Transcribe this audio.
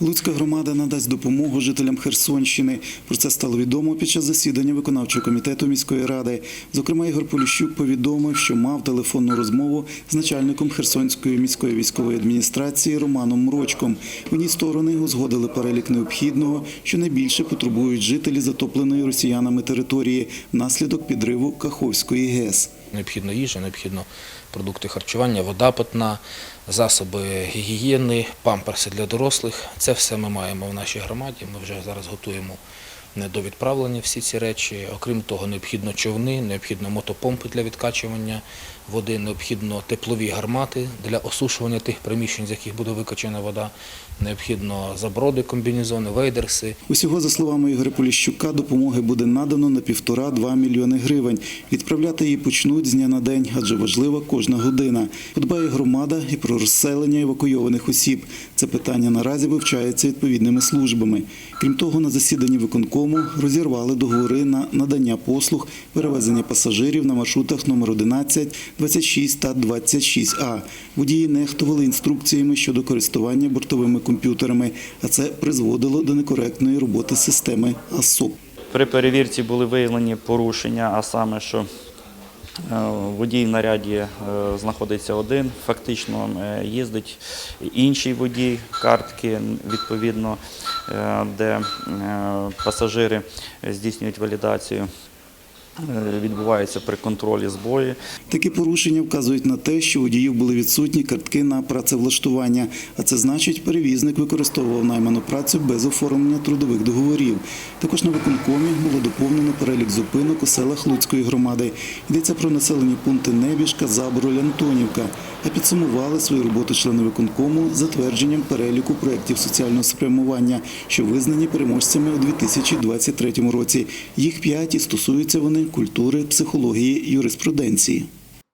Луцька громада надасть допомогу жителям Херсонщини. Про це стало відомо під час засідання виконавчого комітету міської ради. Зокрема, Ігор Поліщук повідомив, що мав телефонну розмову з начальником Херсонської міської військової адміністрації Романом Мрочком. Ній сторони узгодили перелік необхідного, що найбільше потребують жителі затопленої росіянами території внаслідок підриву Каховської ГЕС. Необхідно їжа, необхідно продукти харчування, вода питна, засоби гігієни, памперси для дорослих. Це все ми маємо в нашій громаді. Ми вже зараз готуємо до відправлення всі ці речі. Окрім того, необхідно човни, необхідно мотопомпи для відкачування води, необхідно теплові гармати для осушування тих приміщень, з яких буде викачана вода. Необхідно заброди, комбінезони, вейдерси. Усього, за словами Ігоря Поліщука, допомоги буде надано на півтора-два мільйони гривень. Відправляти її почнуть з дня на день, адже важлива кожна година. Подбає громада і про розселення евакуйованих осіб. Це питання наразі вивчається відповідними службами. Крім того, на засіданні виконкому розірвали договори на надання послуг перевезення пасажирів на маршрутах номер 11, 26 та 26А. Водії нехтували інструкціями щодо користування бортовими комп'ютерами, а це призводило до некоректної роботи системи АСОП. При перевірці були виявлені порушення, а саме, що е, водій в наряді е, знаходиться один, фактично е, їздить інший водій, картки відповідно, де е, пасажири здійснюють валідацію. Е, Відбувається при контролі збої. Такі порушення вказують на те, що водіїв були відсутні картки на працевлаштування, а це значить, перевізник використовував найману працю без оформлення трудових договорів. Також на виконкомі було доповнено перелік зупинок у селах Луцької громади. Йдеться про населені пункти Небіжка, Заброль, Антонівка. А підсумували свою роботу члени виконкому затвердженням переліку проєктів соціального спрямування, що визнані переможцями у 2023 році. Їх п'ять і стосуються вони культури, психології, юриспруденції.